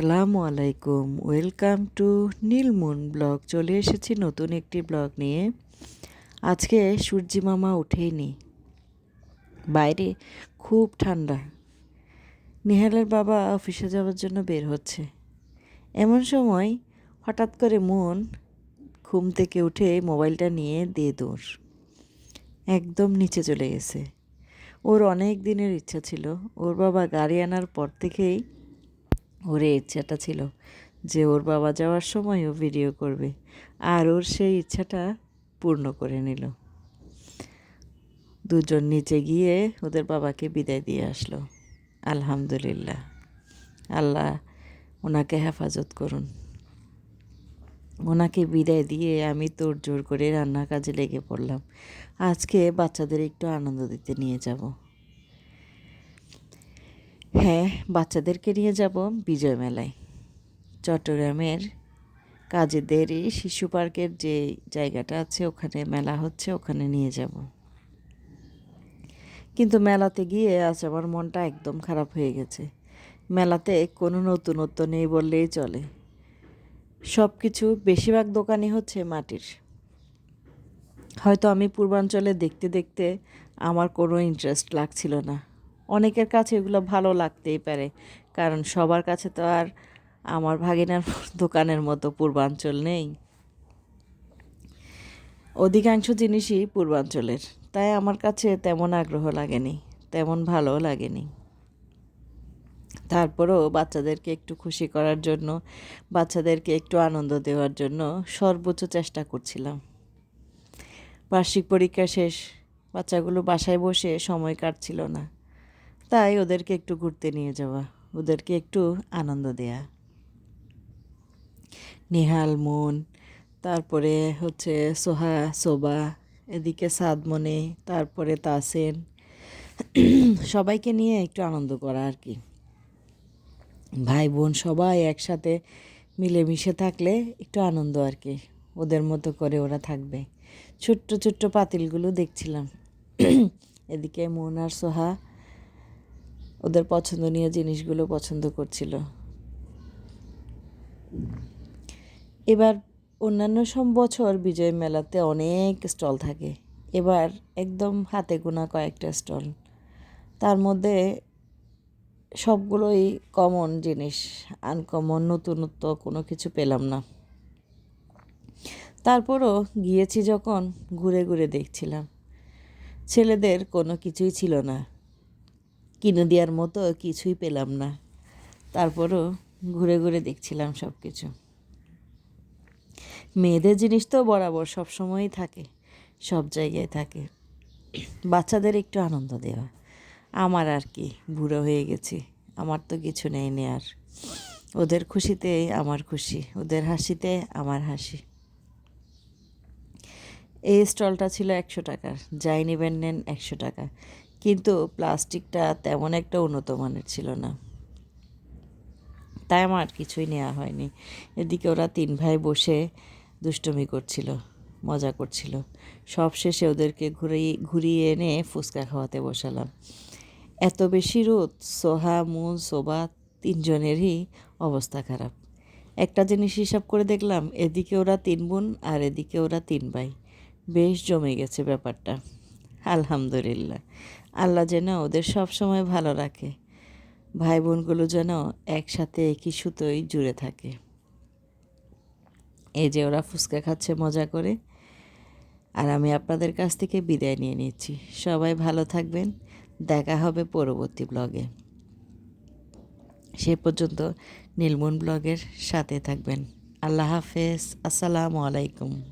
আসসালামু আলাইকুম। Welcome to Neelmoon blog. চলে এসেছি নতুন একটি ব্লগ নিয়ে। আজকে সূর্যি মামা উঠেইনি বাইরে খুব ঠান্ডা। নেহালের বাবা অফিসে যাওয়ার জন্য বের হচ্ছে। এমন সময় হঠাৎ করে মন ঘুম থেকে উঠে মোবাইলটা নিয়ে দিয়ে দৌড়। একদম নিচে চলে গেছে। ওর অনেক দিনের ইচ্ছা ছিল। ওর বাবা গাড়ি আনার পর থেকেই ওর এই ইচ্ছাটা ছিল যে ওর বাবা যাওয়ার সময় ও ভিডিও করবে। আর ওর সেই ইচ্ছাটা পূর্ণ করে নিল। দুজন নিচে গিয়ে ওদের বাবাকে বিদায় দিয়ে আসলো। আলহামদুলিল্লাহ। আল্লাহ ওনাকে হেফাজত করুন। ওনাকে বিদায় দিয়ে আমি তোর জোর করে রান্নার কাজে লেগে পড়লাম। আজকে বাচ্চাদের একটু আনন্দ দিতে নিয়ে যাব। হ্যাঁ বাচ্চাদেরকে নিয়ে যাব বিজয় মেলায়। চট্টগ্রামের কাজেদেরই শিশু পার্কের যে জায়গাটা আছে, ওখানে মেলা হচ্ছে, ওখানে নিয়ে যাব। কিন্তু মেলাতে গিয়ে আজ আমার মনটা একদম খারাপ হয়ে গেছে। মেলাতে কোনো নতুনত্ব নেই বললেই চলে। সব কিছু বেশিরভাগ দোকানই হচ্ছে মাটির। হয়তো আমি পূর্বাঞ্চলে দেখতে দেখতে আমার কোনো ইন্টারেস্ট লাগছিল না। অনেকের কাছে এগুলো ভালো লাগতেই পারে। কারণ সবার কাছে তো আর আমার ভাগিনার দোকানের মতো পূর্বাঞ্চল নেই। অধিকাংশ জিনিসই পূর্বাঞ্চলের। তাই আমার কাছে তেমন আগ্রহ লাগেনি, তেমন ভালো লাগেনি। তারপরেও বাচ্চাদেরকে একটু খুশি করার জন্য, বাচ্চাদেরকে একটু আনন্দ দেওয়ার জন্য সর্বোচ্চ চেষ্টা করছিলাম। বার্ষিক পরীক্ষা শেষ, বাচ্চাগুলো বাসায় বসে সময় কাটছিল না। তাই ওদেরকে একটু ঘুরতে নিয়ে যাওয়া, ওদেরকে একটু আনন্দ দেয়া। নেহাল, মন, তারপরে হচ্ছে সোহা, সোবা, এদিকে সাদমনে, তারপরে তাসেন, সবাইকে নিয়ে একটু আনন্দ করা আর কি। ভাই, বোন সবাই একসাথে মিলেমিশে থাকলে একটু আনন্দ আর কি, ওদের মতো করে ওরা থাকবে। ছোট্ট ছোট্ট পাতিলগুলো দেখছিলাম। এদিকে মন আর সোহা ওদের পছন্দনীয় জিনিসগুলো পছন্দ করছিল। এবার অন্যান্য সব বছর বিজয় মেলাতে অনেক স্টল থাকে। এবার একদম হাতে গোনা কয়েকটা স্টল। তার মধ্যে সবগুলোই কমন জিনিস আনকমন নতুনত্ব, কোনো কিছু পেলাম না। তারপরও গিয়েছি যখন, ঘুরে ঘুরে দেখছিলাম। ছেলেদের কোনো কিছুই ছিল না। কিনে দেওয়ার মতো কিছুই পেলাম না। তারপরও ঘুরে ঘুরে দেখছিলাম সব কিছু মেয়েদের জিনিস তো বরাবর সব সময়ই থাকে, সব জায়গায় থাকে। বাচ্চাদের একটু আনন্দ দেওয়া। আমার আর কি, বুড়ো হয়ে গেছি, আমার তো কিছু নেই নেয়ার ওদের খুশিতে আমার খুশি, ওদের হাসিতে আমার হাসি। এই স্টলটা ছিল একশো টাকার, যাই নেবেন নেন একশো টাকা। কিন্তু প্লাস্টিকটা তেমন একটা উন্নত মানের ছিল না। তাই আমার কিছুই নেওয়া হয়নি। এদিকে ওরা তিন ভাই বসে দুষ্টমি করছিল, মজা করছিল। সব শেষে ওদেরকে ঘুরিয়ে ঘুরিয়ে এনে ফুচকা খাওয়াতে বসালাম। এত বেশি রোদ, সোহা, মুন, সোবা তিনজনেরই অবস্থা খারাপ। একটা জিনিস হিসাব করে দেখলাম, এদিকে ওরা তিন বোন আর এদিকে ওরা তিন ভাই। বেশ জমে গেছে ব্যাপারটা। আলহামদুলিল্লাহ। আল্লাহ যেন ওদের সব সময় ভালো রাখে। ভাই বোনগুলো যেন একসাথে একই সুতোই জুড়ে থাকে। এই যে ওরা ফুচকা খাচ্ছে, মজা করে। আর আমি আপনাদের কাছ থেকে বিদায় নিয়ে নিচ্ছি। সবাই ভালো থাকবেন। দেখা হবে পরবর্তী ব্লগে। সে পর্যন্ত নীলমন ব্লগের সাথে থাকবেন। আল্লাহ হাফেজ। আসসালামু আলাইকুম।